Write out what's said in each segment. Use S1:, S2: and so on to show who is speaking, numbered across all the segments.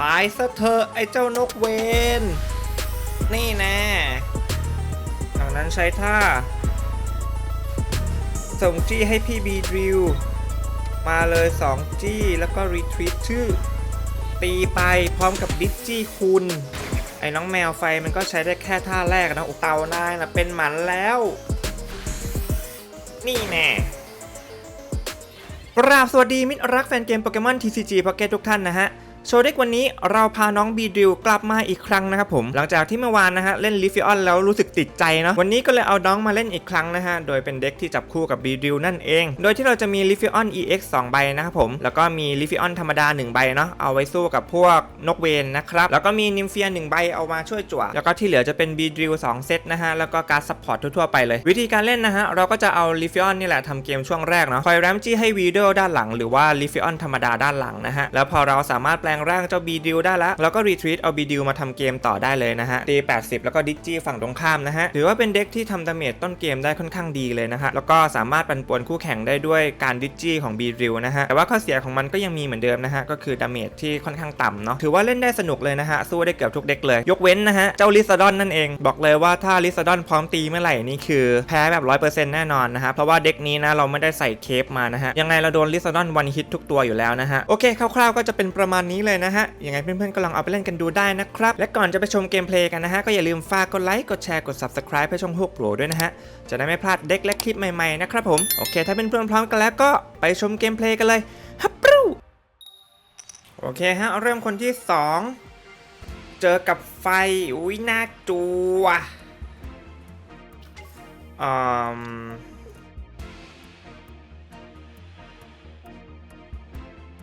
S1: ตายซะเถอะไอ้เจ้านกเวนนี่แน่จากนั้นใช้ท่า ส่งจี้ให้พี่บีดริว มาเลย 2 จี้แล้วก็รีทรีตชื่อ ตีไปพร้อมกับดิจี้คุณ ไอ้น้องแมวไฟมันก็ใช้ได้แค่ท่าแรกนะอุเต่านายนะเป็นหมันแล้ว นี่แน่กราบสวัสดีมิตรรักแฟนเกมโปเกมอน TCG Pocket ทุกท่านนะฮะ โชว์เด็กวันนี้เราพาน้องบีดิวกลับมาอีกครั้งนะครับผม หลังจากที่เมื่อวานนะฮะเล่นลิฟิออนแล้วรู้สึกติดใจเนาะวันนี้ก็เลยเอาน้องมาเล่นอีกครั้งนะฮะโดยเป็นเด็กที่จับคู่กับบีดิวนั่นเอง โดยที่เราจะมีลิฟิออน EX 2 ใบนะครับผม แล้วก็มีลิฟิออนธรรมดา 1 ใบเนาะเอาไว้สู้กับพวกนกเวนนะครับแล้วก็มีนิมเฟีย1ใบเอามาช่วยจั่วแล้วก็ที่เหลือจะเป็นบีดิว2เซตนะฮะแล้วก็การ์ดซัพพอร์ตทั่วๆไปเลย วิธีการเล่นนะฮะเราก็จะเอาลิฟิออนนี่แหละทำเกมช่วงแรกเนาะคอยแรมจี้ให้วีโดด้านหลังหรือว่าลิฟิออนธรรมดาด้านหลังนะฮะแล้วพอเราสามารถแปลงร่างเจ้าบีดิวได้แล้วเราก็รีทรีตเอาบีดิวมาทำเกมต่อได้เลยนะฮะตี80 แล้วก็ดิจี้ฝั่งตรงข้ามนะฮะถือว่าเป็นเด็กที่ทำดาเมจต้นเกมได้ค่อนข้างดีเลยนะฮะแล้วก็สามารถปันป่วนคู่แข่งได้ด้วยการดิจี้ของบีดิวนะฮะแต่ว่าข้อเสียของมันก็ยังมีเหมือนเดิมนะฮะก็คือดาเมจที่ค่อนข้างต่ำเนาะถือว่าเล่นได้สนุกเลยนะฮะสู้ได้เกือบทุกเด็กเลย ยกเว้นนะฮะเจ้าลิซาดอนนั่นเองบอกเลยว่าถ้าลิซาดอนพร้อมตีเมื่อไหร่นี่คือแพ้แบบ100%แน่นอนนะฮะเพราะว่าเด็กนี้นะเราไม่ได้ใส่เคปมานะฮะยังไงเราโดนลิซาดอนวันฮิตทุกตัวอยู่แล้วนะฮะโอเคคร่าวๆก็จะเป็นประมาณนี้เลยนะฮะ ยังไงเพื่อนๆก็ลองเอาไปเล่นกันดูได้นะครับ และก่อนจะไปชมเกมเพลย์กันนะฮะ ก็อย่าลืมฝากกดไลค์ กดแชร์ กด Subscribe ให้ช่องฮกโปรด้วยนะฮะ จะได้ไม่พลาดเด็กและคลิปใหม่ๆนะครับผม โอเค ถ้าเป็นเพื่อนพร้อมกันแล้วก็ไปชมเกมเพลย์กันเลยฮับปรูโอเคฮะ เริ่มคนที่ 2 เจอกับไฟ อุ้ยน่ากลัวอืม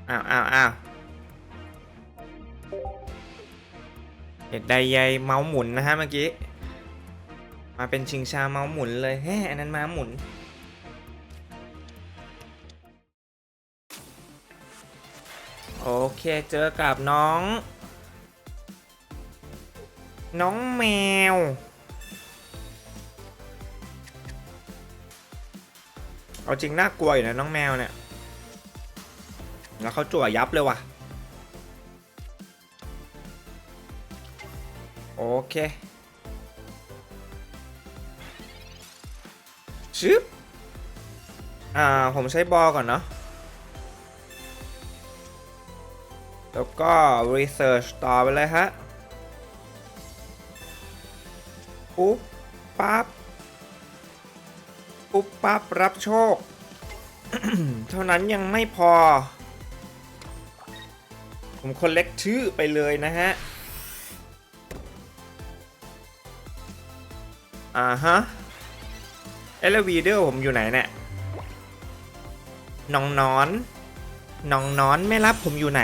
S1: อ้าวอ้าวอ้าว เด็ดใดใยเมาส์หมุนนะฮะเมื่อกี้ มาเป็นชิงชาเมาส์หมุนเลยแฮ่อันนั้นมาหมุน โอเคเจอกับน้อง น้องแมว เอาจริงน่ากลัวอยู่นะน้องแมวเนี่ย แล้วเขาจั่วยับเลยว่ะ โอเคชึบอ่า ผมใช้บอก่อนเนาะ แล้วก็ research ต่อไปเลยฮะ ปุ๊บ ปั๊บ ปุ๊บ ปั๊บ รับโชค เท่านั้นยังไม่พอ ผมคนเล็กชื่อไปเลยนะฮะ อ่าฮะเอลวีเดอร์ผมอยู่ไหนเนี่ยน้องนอนน้องนอนไม่รับผมอยู่ไหน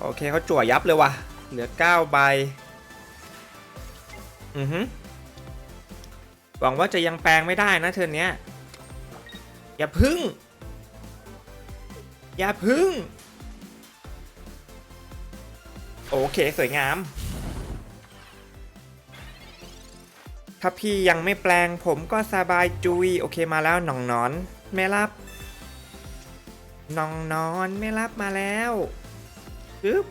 S1: โอเคเขาจั่วยับเลยว่ะ เหลือ 9 ใบ อือฮึหวังว่าจะยังแปลงไม่ได้นะเทิร์นเนี้ย อย่าพึ่ง อย่าพึ่ง โอเค สวยงาม ถ้าพี่ยังไม่แปลงผมก็สบายจุยโอเคมาแล้วหนองนอนไม่รับหนองนอนไม่รับมาแล้วปึ๊บ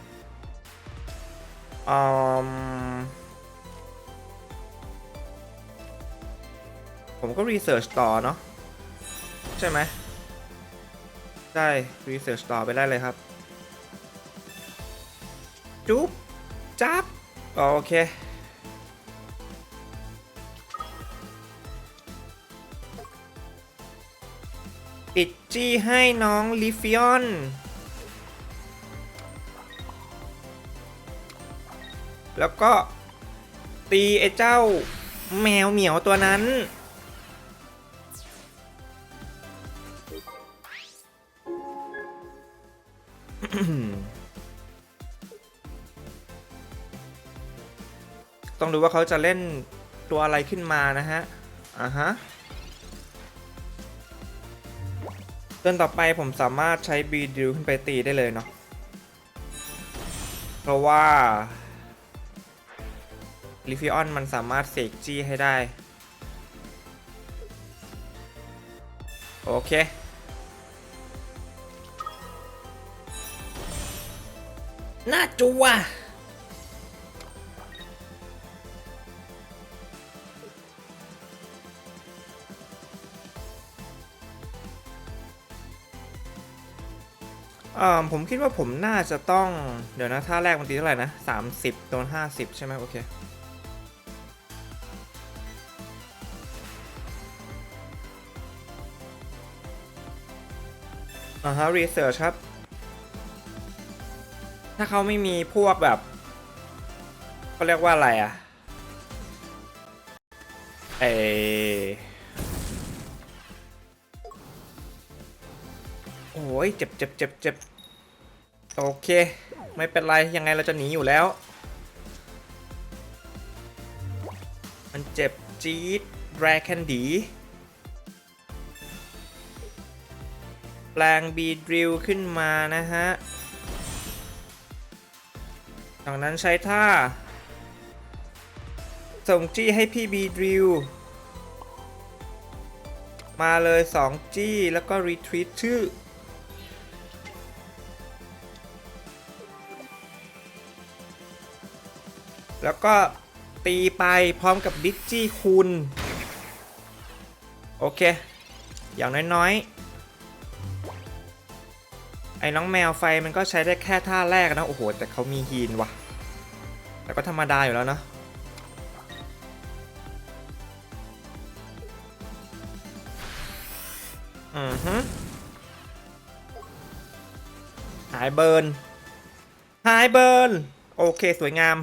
S1: อมผมก็รีเสิร์ชต่อเนาะใช่ไหมได้รีเสิร์ชต่อไปได้เลยครับ จุ๊บจับโอเค จี้ให้น้องลิฟิออนแล้วก็ตีไอ้เจ้าแมวเหมียวตัวนั้น ต้องดูว่าเขาจะเล่นตัวอะไรขึ้นมานะฮะ อ่าฮะ ตือนต่อไปผมสามารถใช้บีดิวขึ้นไปตีได้เลยเนาะเพราะว่าลิฟิออนมันสามารถเสกจี้ให้ได้ โอเค น่าจัว เอ่อผมคิดว่าผมน่าจะต้อง เดี๋ยวนะท่าแรกมันตีเท่าไหร่นะ 30 โดน 50 ใช่ไหมโอเค อ่าฮะรีเสิร์ชครับ ถ้าเขาไม่มีพวกแบบเขาเรียกว่าอะไรอะเออโอ้ยเจ็บเจ็บเจ็บเจ็บ โอเค ไม่เป็นไร ยังไงเราจะหนีอยู่แล้ว มันเจ็บจี๊ดแรแคนดีแปลงบีดริลขึ้นมานะฮะจากนั้นใช้ท่า ส่งจี้ให้พี่บีดริลมาเลย 2 จี้ แล้วก็รีทรีตชื่อ แล้วก็ตีไปพร้อมกับดิจี้คูณโอเค อย่างน้อยๆ ไอ้น้องแมวไฟมันก็ใช้ได้แค่ท่าแรกนะ โอ้โห แต่เขามีฮีนว่ะ แต่ก็ธรรมดาอยู่แล้วเนอะอือฮึหายเบิร์น หายเบิร์น โอเค สวยงาม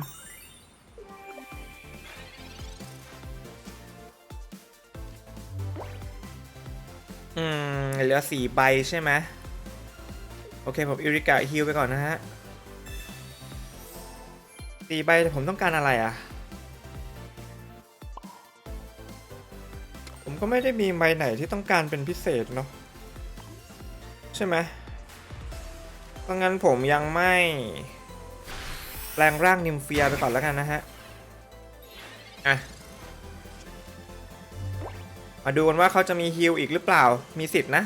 S1: ลือสี่ใบใช่ไหมโอเคผมอิริกะฮิลไปก่อนนะฮะสี่ใบผมต้องการอะไรอะ ผมก็ไม่ได้มีใบไหนที่ต้องการเป็นพิเศษเนาะใช่ไหมเพราะงั้นผมยังไม่แปลงร่างนิมเฟียไปก่อนแล้วกันนะฮะ อะ มาดูกันว่าเขาจะมีฮิลอีกหรือเปล่า มีสิทธิ์นะ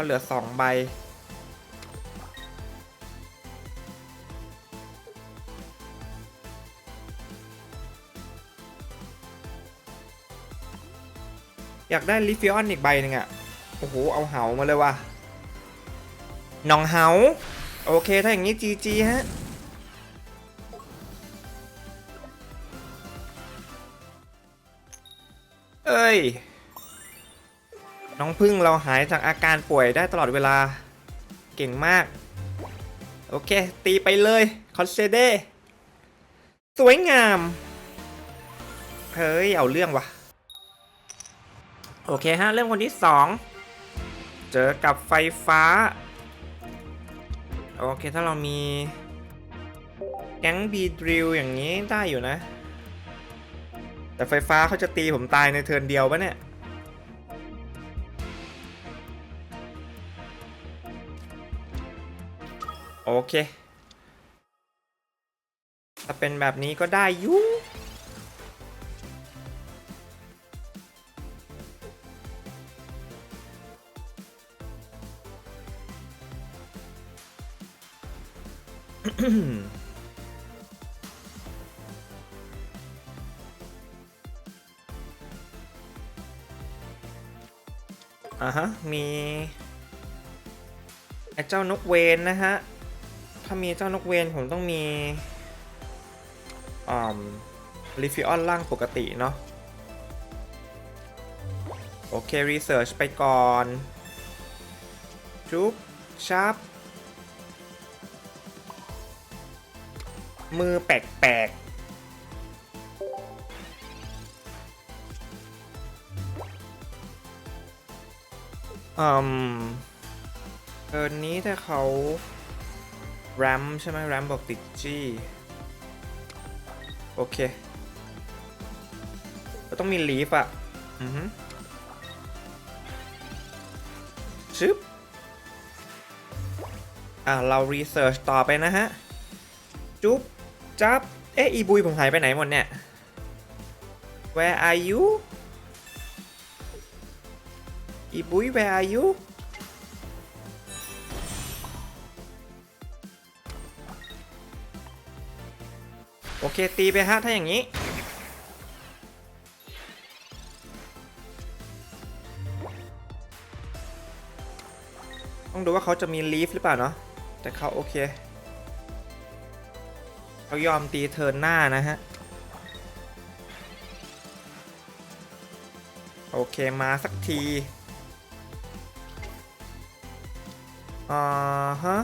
S1: เขาเหลือ2ใบ อยากได้ลิฟิออนอีกใบหนึ่งอะโอ้โห เอาเหามาเลยว่ะหนองเหา โอเค ถ้าอย่างนี้จีจีฮะเอ้ย น้องพึ่งเราหายจากอาการป่วยได้ตลอดเวลา เก่งมาก โอเค ตีไปเลย คอนเซเดสวยงาม เฮ้ย เอาเรื่องวะโอเคฮะ เรื่องคนที่ 2 เจอกับไฟฟ้า โอเค ถ้าเรามี แก๊งบีดริลอย่างนี้ได้อยู่นะ แต่ไฟฟ้าเขาจะตีผมตายในเทิร์นเดียวปะเนี่ย โอเค ถ้าเป็นแบบนี้ก็ได้อยุอ่าฮะ มี ไอ้เจ้านกเวนนะฮะ ถ้ามีเจ้านกเวนผมต้องมีลิฟิออนล่างปกติเนาะโอเค รีเสิร์ชไปก่อน จุ๊บชับ มือแปลกๆอืมเอินนี้ถ้าเขา แรมใช่ไหมแรมบอกติดจี้โอเคก็ต้องมีลีฟอะอือฮึชึบอะเรารีเสิร์ชต่อไปนะฮะ จุ๊บ จับ เอ๊ะ อีบุยผมหายไปไหนหมดเนี่ย Where are you อีบุย Where are you ตีไปฮะถ้าอย่างนี้ ต้องดูว่าเขาจะมีลีฟหรือเปล่าเนาะแต่เขาโอเคเขายอมตีเทิร์นหน้านะฮะ โอเคมาสักทีอ่าฮะ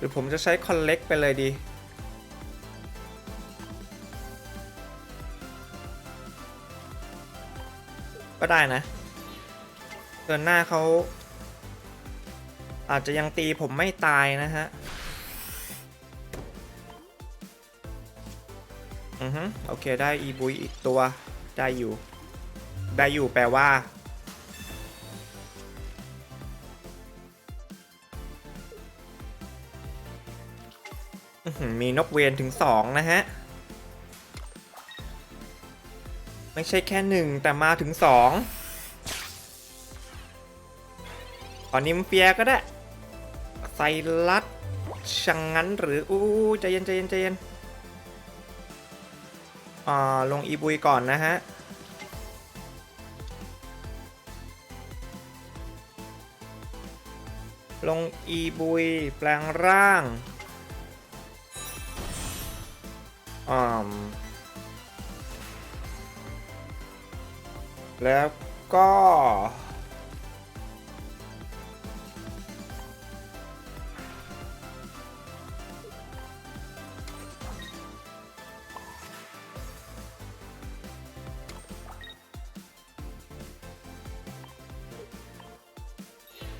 S1: หรือผมจะใช้คอนเล็กไปเลยดี ก็ได้นะเดินหน้าเขาอาจจะยังตีผมไม่ตายนะฮะ อือฮึโอเค ได้อีบุยอีกตัว ได้อยู่ ได้อยู่แปลว่า มีนกเวนถึงสองนะฮะ ไม่ใช่แค่หนึ่งแต่มาถึงสองขอนิมเฟียก็ได้ไซรัสชังงั้นหรืออู้ใจเย็นใจเย็นใจเย็นอ่าลงอีบุยก่อนนะฮะลงอีบุยแปลงร่าง แล้วก็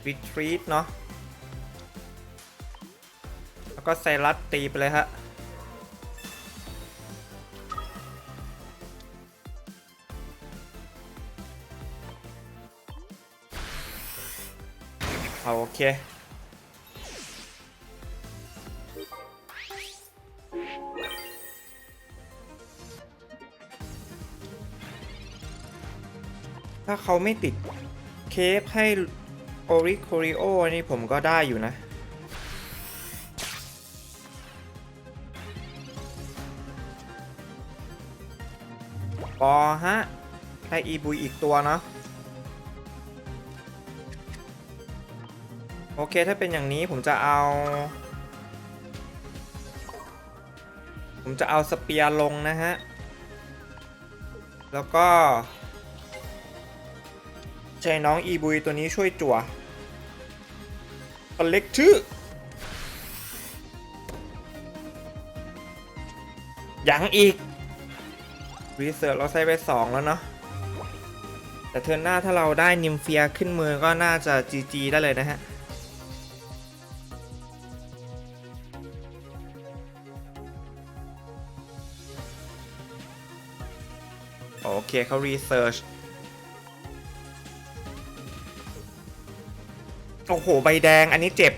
S1: รีทรีตเนาะ แล้วก็ไซรัสตีไปเลยฮะ เอาโอเค ถ้าเขาไม่ติดเคฟให้โอริโคริโอนี่ผมก็ได้อยู่นะปอฮะได้อีบุยอีกตัวเนาะ โอเคถ้าเป็นอย่างนี้ผมจะเอา ผมจะเอาสเปียร์ลงนะฮะ แล้วก็ใช้น้องอีบุยตัวนี้ช่วยจั่วเล็กชื่อ ยังอีก รีเสิร์ชเราใช้ไปสองแล้วเนาะแต่เทิร์นหน้าถ้าเราได้นิมเฟียขึ้นมือก็น่าจะ GG ได้เลยนะฮะ เคเขารีเสิร์ชโอ้โห ใบแดงอันนี้เจ็บ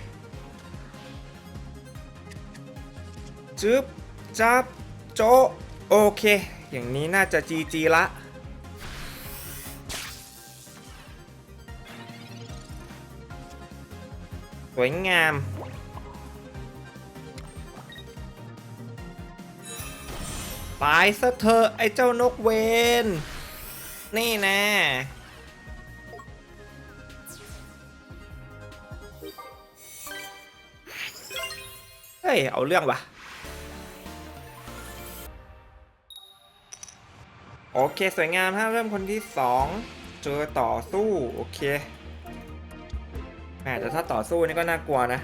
S1: จึ๊บ จับ โจ โอเค อย่างนี้น่าจะ GG ละ สวยงาม ตายซะเถอะไอ้เจ้านกเวนนี่แน่เฮ้ย เอาเรื่องปะโอเค สวยงามฮะเริ่มคนที่ 2 เจอต่อสู้ โอเคแหมแต่ถ้าต่อสู้นี่ก็น่ากลัวนะ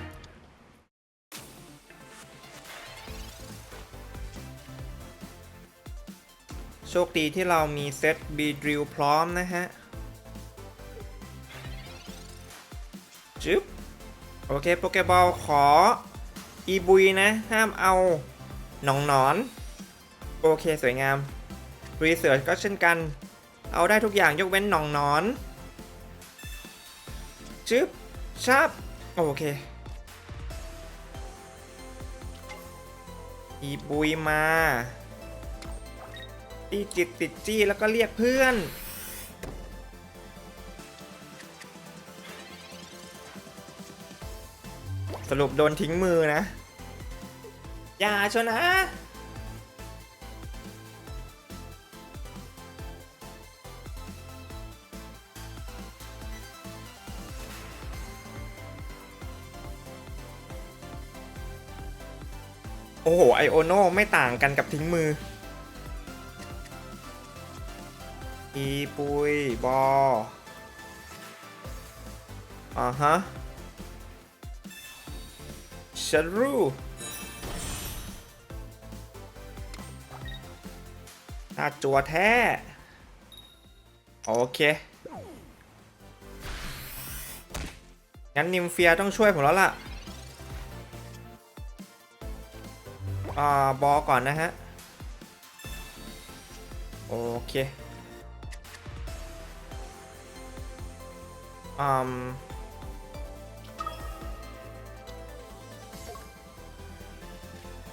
S1: โชคดีที่เรามีเซตบีดริลพร้อมนะฮะจึ๊บโอเคโปเกบอลขออีบุยนะ ห้ามเอาหนองหนอน โอเคสวยงามรีเสิร์ชก็เช่นกัน เอาได้ทุกอย่างยกเว้นหนองหนอนจึ๊บชับโอเค อีบุยมา ตีจิตติดจี้แล้วก็เรียกเพื่อน สรุปโดนทิ้งมือนะ อย่าชนะโอ้โห ไอโอโน่ไม่ต่างกันกับทิ้งมือ อีปุยบออ่าฮะฉันรู้หน้าจัวแท้ โอเค งั้นนิมเฟียต้องช่วยผมแล้วล่ะ อ่า บอก่อนนะฮะ โอเค อืม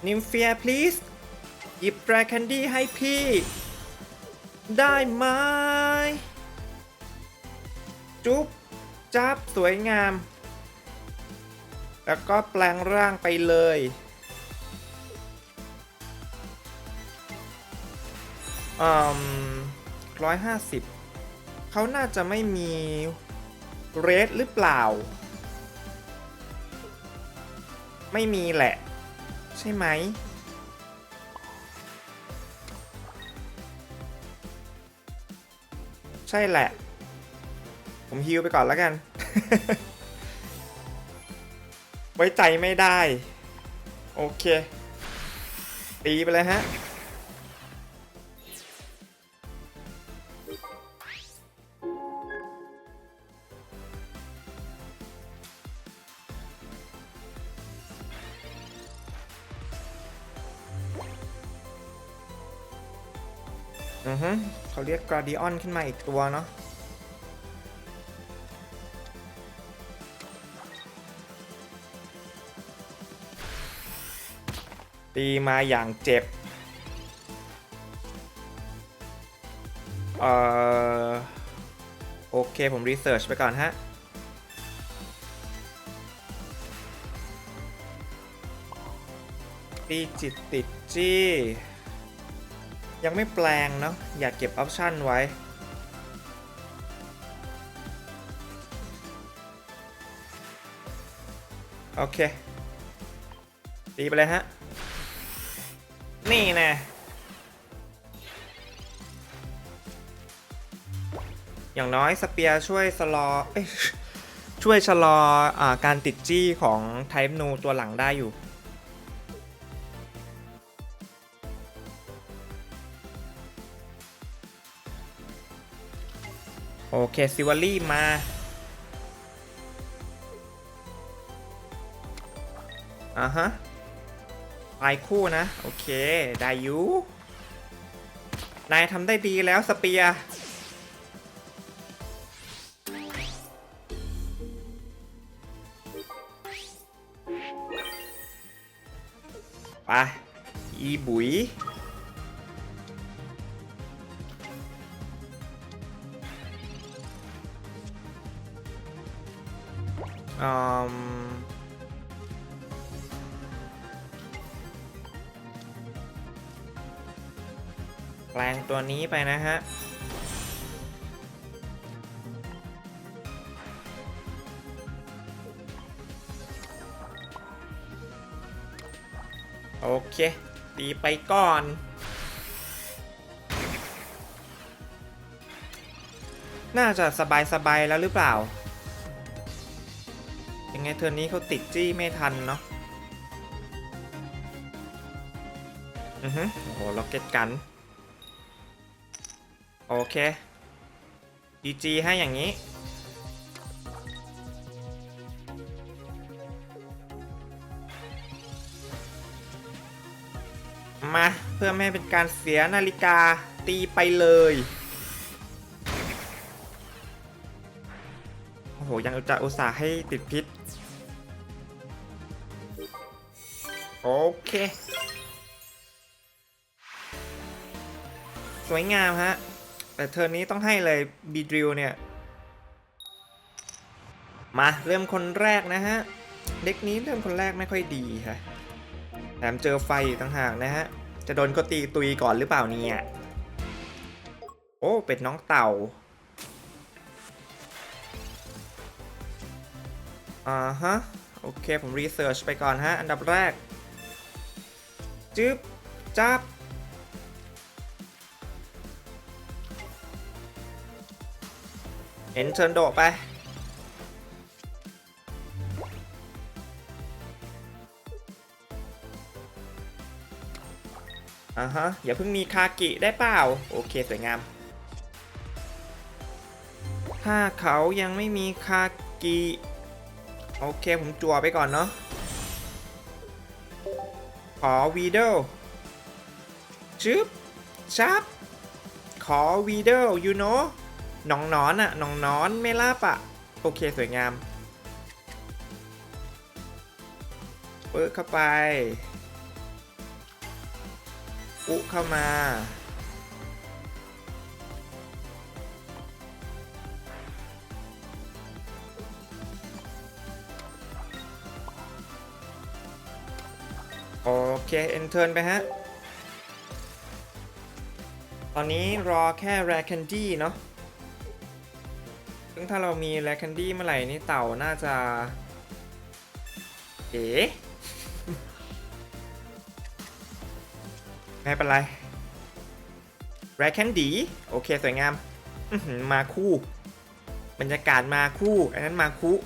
S1: นิมเฟีย please หยิบแบรแคนดี้ให้พี่ ได้ไหมจุ๊บจับสวยงาม แล้วก็แปลงร่างไปเลย อืมร้อยห้าสิบ เขาน่าจะไม่มี เรดหรือเปล่า ไม่มีแหละ ใช่ไหม ใช่แหละ ผมฮิวไปก่อนแล้วกัน ไว้ใจไม่ได้ โอเค ตีไปเลยฮะ รียกกราดิออนขึ้นมาอีกตัวเนาะตีมาอย่างเจ็บ เอ่อ โอเคผมรีเสิร์ชไปก่อนฮะ ตีจิตติดจี้ ยังไม่แปลงเนาะอยากเก็บออปชันไว้ โอเค ตีไปเลยฮะ นี่แน่อย่างน้อยสเปียร์ช่วยสลอช่วยชะลออการติดจี้ของไทป์นูตัวหลังได้อยู่ เคซิวารี่มา อ่าฮะปลายคู่นะ โอเค ได้อยูนายทำได้ดีแล้วสเปียไปอีบุย อืมแปลงตัวนี้ไปนะฮะโอเค ตีไปก่อน น่าจะสบาย ๆ แล้วหรือเปล่า ไงเทอร์นนี้เขาติดจี้ไม่ทันเนาะอือฮึโอ้โหล็อกเก็ตกัน โอเค GG ให้อย่างนี้ มาเพื่อไม่ให้เป็นการเสียนาฬิกาตีไปเลย โอ้โห ยังจะอุตส่าห์ให้ติดพิษ เค สวยงามฮะ แต่เทอร์นี้ต้องให้เลยบีดริลเนี่ย มาเริ่มคนแรกนะฮะ เด็กนี้เริ่มคนแรกไม่ค่อยดีฮะแถมเจอไฟอีกต่างหากนะฮะ จะโดนก็ตีตุยก่อนหรือเปล่าเนี่ย โอ้เป็ดน้องเต่าอ่าฮะ โอเค ผมรีเสิร์ชไปก่อนฮะ อันดับแรก จึ๊บจับเห็นเชิญโดไป อ่าฮะ อย่าเพิ่งมีคากิได้เปล่า โอเค สวยงาม ถ้าเขายังไม่มีคากิ โอเค ผมจั่วไปก่อนเนาะ ขอวีเดลชึบชับ ขอวีเดลยูโนหนองนอนอะน้องนอนไม่ลาบอะโอเคสวยงามเปิดเข้าไป อุเข้ามา เค เอ็นเทิร์นไปฮะ ตอนนี้รอแค่แรค c นดี้เนาะ ซึ่งถ้าเรามีแรค c นดี้เมื่อไหร่นี่เต่าน่าจะ เอ๋ไม่เป็นไรแรค c นดีโอเค สวยงาม มาคู่ บรรยากาศมาคู่ อันนั้นมาคู่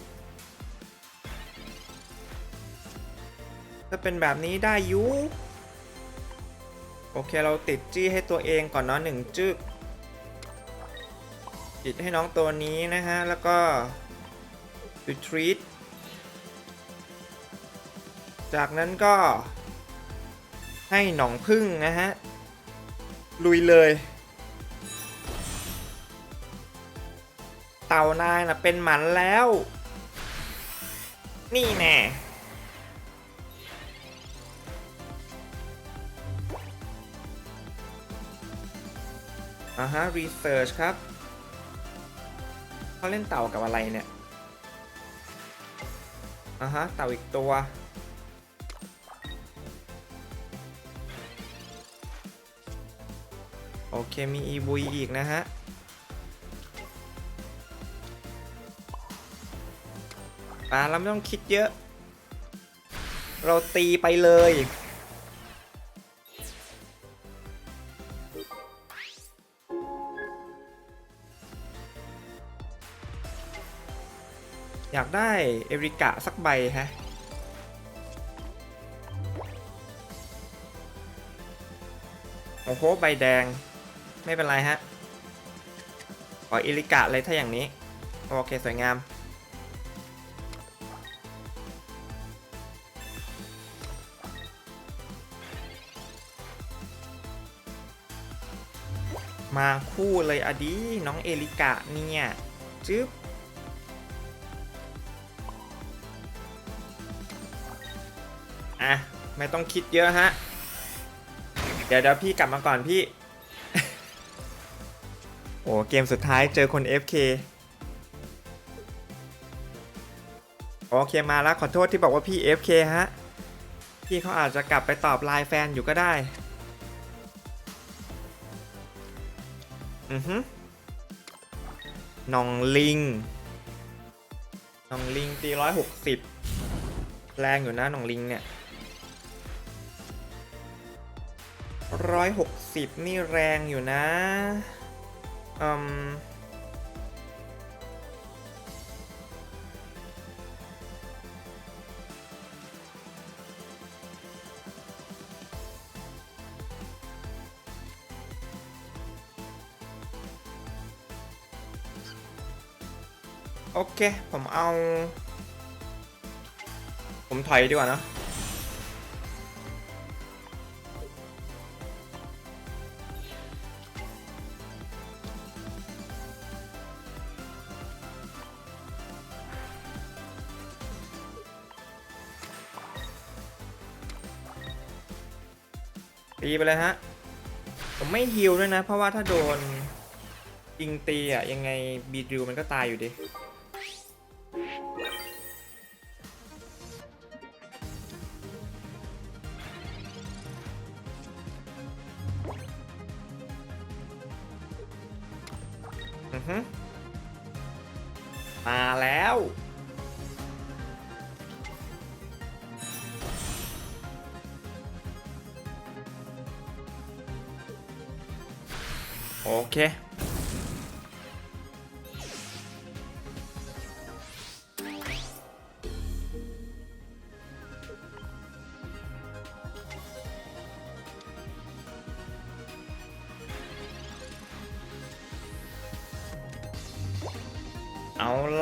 S1: เป็นแบบนี้ได้ยูโอเคเราติดจี้ให้ตัวเองก่อนเนาะหนึ่งจึกติดให้น้องตัวนี้นะฮะ แล้วก็ retreat จากนั้นก็ให้หนองพึ่งนะฮะ ลุยเลย เต่านายนะเป็นหมันแล้ว นี่แน่ อ่าฮะรีเสิร์ชครับเขาเล่นเต่ากับอะไรเนี่ยอ่าฮะเต่าอีกตัวโอเค มีอีบุยอีกนะฮะ อ่า เราไม่ต้องคิดเยอะ เราตีไปเลย อยากได้เอริกะสักใบฮะโอ้โหใบแดง ไม่เป็นไรฮะขอเอริกะเลยถ้าอย่างนี้ โอเค สวยงาม มาคู่เลยอดี น้องเอริกะเนี่ย จึ๊บ อะไม่ต้องคิดเยอะฮะ เดี๋ยวเดี๋ยวพี่กลับมาก่อนพี่ โอ้เกมสุดท้ายเจอคน FK โอเคมาแล้วขอโทษที่บอกว่าพี่ FK ฮะ พี่เขาอาจจะกลับไปตอบไลน์แฟนอยู่ก็ได้ อือฮึน้องลิงน้องลิงตีร้อยหกสิบแรงอยู่นะน้องลิงเนี่ย ร้อยหกสิบนี่แรงอยู่นะอืมโอเค ผมเอา ผมถอยดีกว่านะ ตีไปเลยฮะ ผมไม่ฮิวด้วยนะ เพราะว่าถ้าโดนยิงตีอะยังไงบีดิวมันก็ตายอยู่ดิ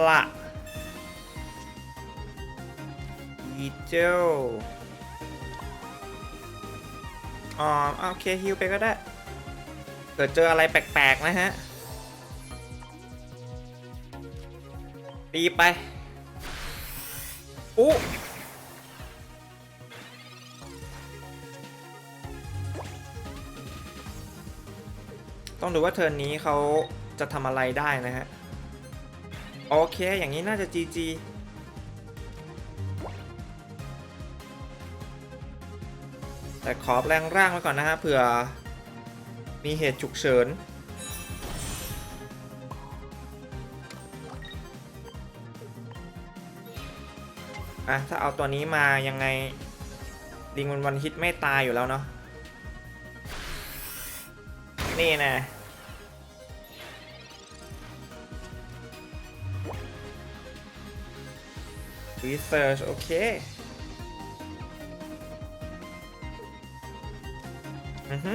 S1: ละอีเจลอ๋อโอเคฮิวไปก็ได้ เกิดเจออะไรแปลกๆนะฮะตีไปอู้ต้องดูว่าเทิร์นนี้เขาจะทำอะไรได้นะฮะ โอเค อย่างนี้น่าจะ GG แต่ขอแปลงร่างไว้ก่อนนะฮะเผื่อ มีเหตุฉุกเฉิน อะ ถ้าเอาตัวนี้มายังไง ดิงมันวันฮิตไม่ตายอยู่แล้วเนาะ นี่นะ research โอเคอือฮึ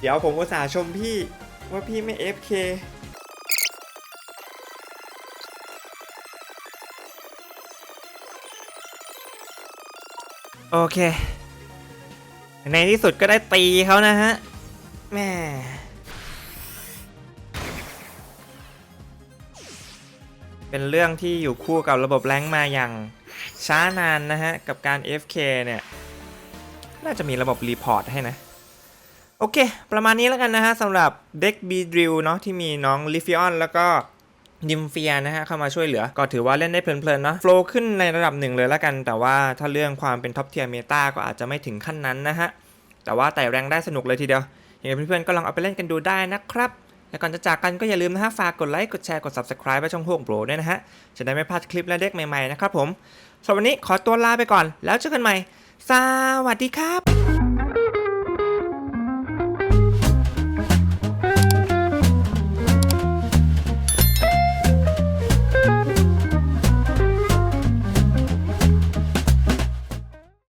S1: เดี๋ยวผมอุตส่าห์ชมพี่ว่าพี่ไม่ FK โอเค ในที่สุดก็ได้ตีเขานะฮะแม่ เป็นเรื่องที่อยู่คู่กับระบบแรงมาอย่างช้านานนะฮะ กับการ FK เนี่ย น่าจะมีระบบรีพอร์ตให้นะ โอเค ประมาณนี้แล้วกันนะฮะสำหรับเด็ก B Drill เนาะที่มีน้องลิฟิออนแล้วก็ดิมเฟียนะฮะเข้ามาช่วยเหลือ ก็ถือว่าเล่นได้เพลินๆเนาะโฟล์ขึ้นในระดับหนึ่งเลยแล้วกัน แต่ว่าถ้าเรื่องความเป็นท็อปเทียร์เมตาก็อาจจะไม่ถึงขั้นนั้นนะฮะ แต่ว่าไต่แรงได้สนุกเลยทีเดียวอยังไงเพื่อนๆก็ลองเอาไปเล่นกันดูได้นะครับ และก่อนจะจากกันก็อย่าลืมนะฮะฝากกดไลค์กดแชร์กด subscribe ไปช่องพวกโบรด้วยนะฮะจะได้ไม่พลาดคลิปและเด็กใหม่ๆนะครับผมสำหรับวันนี้ขอตัวลาไปก่อนแล้วเจอกันใหม่ สวัสดีครับ